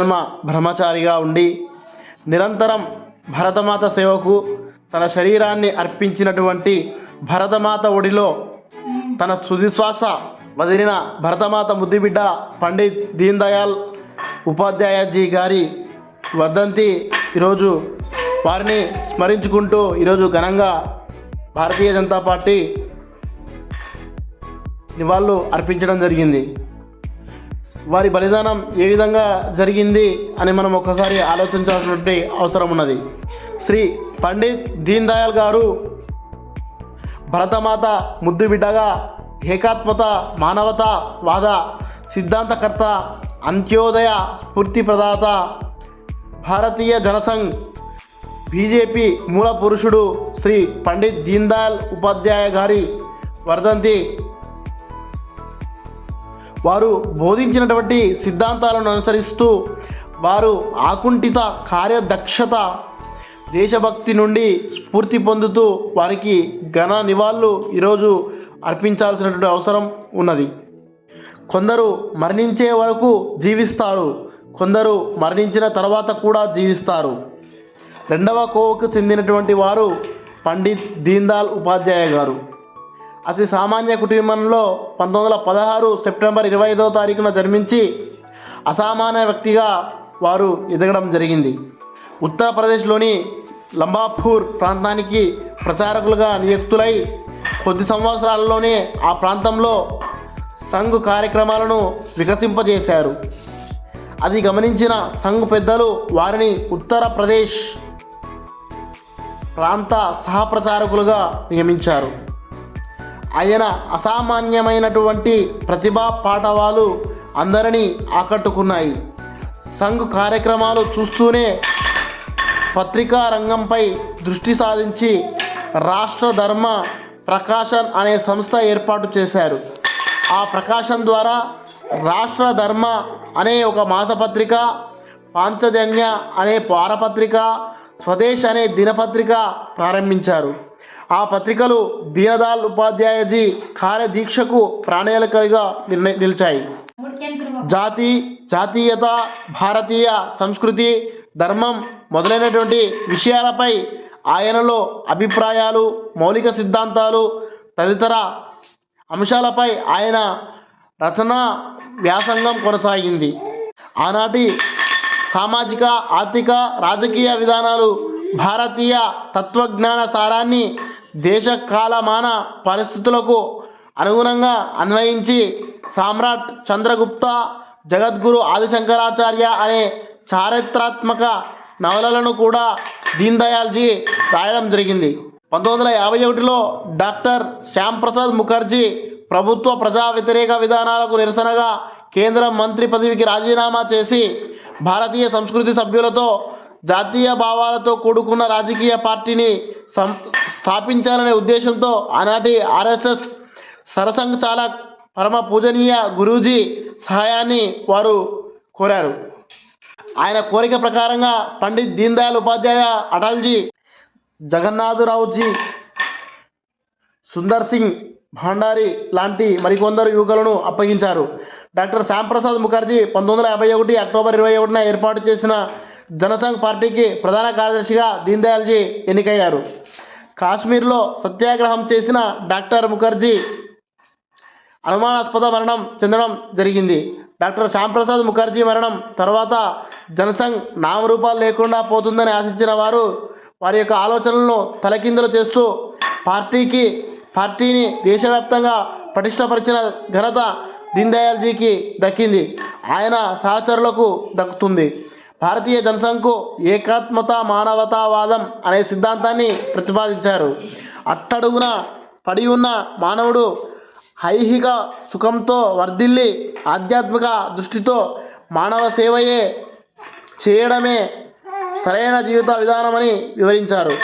జన్మ బ్రహ్మచారిగా ఉండి నిరంతరం భరతమాత సేవకు తన శరీరాన్ని అర్పించినటువంటి భరతమాత ఒడిలో తన సుదిశ్వాస వదిలిన భరతమాత ముద్దుబిడ్డ పండిత్ దీన్ దయాల్ ఉపాధ్యాయజీ గారి వర్ధంతి ఈరోజు వారిని స్మరించుకుంటూ ఈరోజు ఘనంగా భారతీయ జనతా పార్టీ నివాళులు అర్పించడం జరిగింది. వారి బలిదానం ఏ విధంగా జరిగింది అని మనం ఒక్కసారి ఆలోచించాల్సినటువంటి అవసరం ఉన్నది. శ్రీ పండిత్ దీన్ దయాల్ గారు భరతమాత ముద్దు బిడ్డగా ఏకాత్మత మానవత వాద సిద్ధాంతకర్త అంత్యోదయ స్ఫూర్తి ప్రదాత భారతీయ జనసంఘ్ బీజేపీ మూల పురుషుడు శ్రీ పండిత్ దీన్ దయాల్ ఉపాధ్యాయ గారి వర్ధంతి వారు బోధించినటువంటి సిద్ధాంతాలను అనుసరిస్తూ వారు ఆకుంఠిత కార్యదక్షత దేశభక్తి నుండి స్ఫూర్తి పొందుతూ వారికి ఘన నివాళులు ఈరోజు అర్పించాల్సినటువంటి అవసరం ఉన్నది. కొందరు మరణించే వరకు జీవిస్తారు. కొందరు మరణించిన తర్వాత కూడా జీవిస్తారు. రెండవ కోవకు చెందినటువంటి వారు పండిత్ దీన్దాల్ ఉపాధ్యాయ గారు. అతి సామాన్య కుటుంబంలో పంతొమ్మిది వందల పదహారు సెప్టెంబర్ ఇరవై ఐదవ తారీఖున జన్మించి అసామాన్య వ్యక్తిగా వారు ఎదగడం జరిగింది. ఉత్తరప్రదేశ్లోని లంబాపూర్ ప్రాంతానికి ప్రచారకులుగా నియుక్తులై కొద్ది సంవత్సరాలలోనే ఆ ప్రాంతంలో సంఘ్ కార్యక్రమాలను వికసింపజేశారు. అది గమనించిన సంఘ్ పెద్దలు వారిని ఉత్తరప్రదేశ్ ప్రాంత సహప్రచారకులుగా నియమించారు. ఆయన అసామాన్యమైనటువంటి ప్రతిభా పాఠవాలు అందరినీ ఆకట్టుకున్నాయి. సంఘ్ కార్యక్రమాలు చూస్తూనే పత్రికా రంగంపై దృష్టి సాధించి రాష్ట్ర ధర్మ ప్రకాశన్ అనే సంస్థ ఏర్పాటు చేశారు. ఆ ప్రకాశం ద్వారా రాష్ట్ర ధర్మ అనే ఒక మాసపత్రిక పాంచజన్య అనే వారపత్రిక స్వదేశ్ అనే దినపత్రిక ప్రారంభించారు. ఆ పత్రికలు దీనదాల్ ఉపాధ్యాయజీ కార్యదీక్షకు ప్రాణాళికగా నిర్ణ నిలిచాయి. జాతి జాతీయత భారతీయ సంస్కృతి ధర్మం మొదలైనటువంటి విషయాలపై ఆయనలో అభిప్రాయాలు మౌలిక సిద్ధాంతాలు తదితర అంశాలపై ఆయన రచన వ్యాసంగం కొనసాగింది. ఆనాటి సామాజిక ఆర్థిక రాజకీయ విధానాలు భారతీయ తత్వజ్ఞాన సారాన్ని దేశ కాలమాన పరిస్థితులకు అనుగుణంగా అన్వయించి సామ్రాట్ చంద్రగుప్త జగద్గురు ఆదిశంకరాచార్య అనే చారిత్రాత్మక నవలలను కూడా దీన్ దయాల్జీ రాయడం జరిగింది. పంతొమ్మిది వందల యాభై ఒకటిలో డాక్టర్ శ్యాంప్రసాద్ ముఖర్జీ ప్రభుత్వ ప్రజా వ్యతిరేక విధానాలకు నిరసనగా కేంద్ర మంత్రి పదవికి రాజీనామా చేసి భారతీయ సంస్కృతి సభ్యులతో జాతీయ భావాలతో కూడుకున్న రాజకీయ పార్టీని సం స్థాపించాలనే ఉద్దేశంతో ఆనాటి ఆర్ఎస్ఎస్ సరసంఘ్ చాలక్ పరమ పూజనీయ గురూజీ సహాయాన్ని వారు కోరారు. ఆయన కోరిక ప్రకారంగా పండిత్ దీన్ దయాళ్ ఉపాధ్యాయ అటల్జీ జగన్నాథరావుజీ సుందర్ సింగ్ భాండారి లాంటి మరికొందరు యువకులను అప్పగించారు. డాక్టర్ శ్యాంప్రసాద్ ముఖర్జీ పంతొమ్మిది వందల యాభై ఒకటి అక్టోబర్ ఇరవై ఒకటిన ఏర్పాటు చేసిన జనసంఘ్ పార్టీకి ప్రధాన కార్యదర్శిగా దీన్ దయాల్జీ ఎన్నికయ్యారు. కాశ్మీర్లో సత్యాగ్రహం చేసిన డాక్టర్ ముఖర్జీ అనుమానాస్పద మరణం చెందడం జరిగింది. డాక్టర్ శ్యాంప్రసాద్ ముఖర్జీ మరణం తర్వాత జనసంఘ్ నామరూపాలు లేకుండా పోతుందని ఆశించిన వారు వారి యొక్క ఆలోచనలను తలకిందులు చేస్తూ పార్టీకి పార్టీని దేశవ్యాప్తంగా పటిష్టపరిచిన ఘనత దీన్ దయాల్జీకి దక్కింది. ఆయన సహచరులకు దక్కుతుంది. భారతీయ జనసంఘకు ఏకాత్మత మానవతావాదం అనే సిద్ధాంతాన్ని ప్రతిపాదించారు. అట్టడుగున పడి ఉన్న మానవుడు ఐహిక సుఖంతో వర్ధిల్లి ఆధ్యాత్మిక దృష్టితో మానవ సేవయే చేయడమే సరైన జీవిత విధానమని వివరించారు.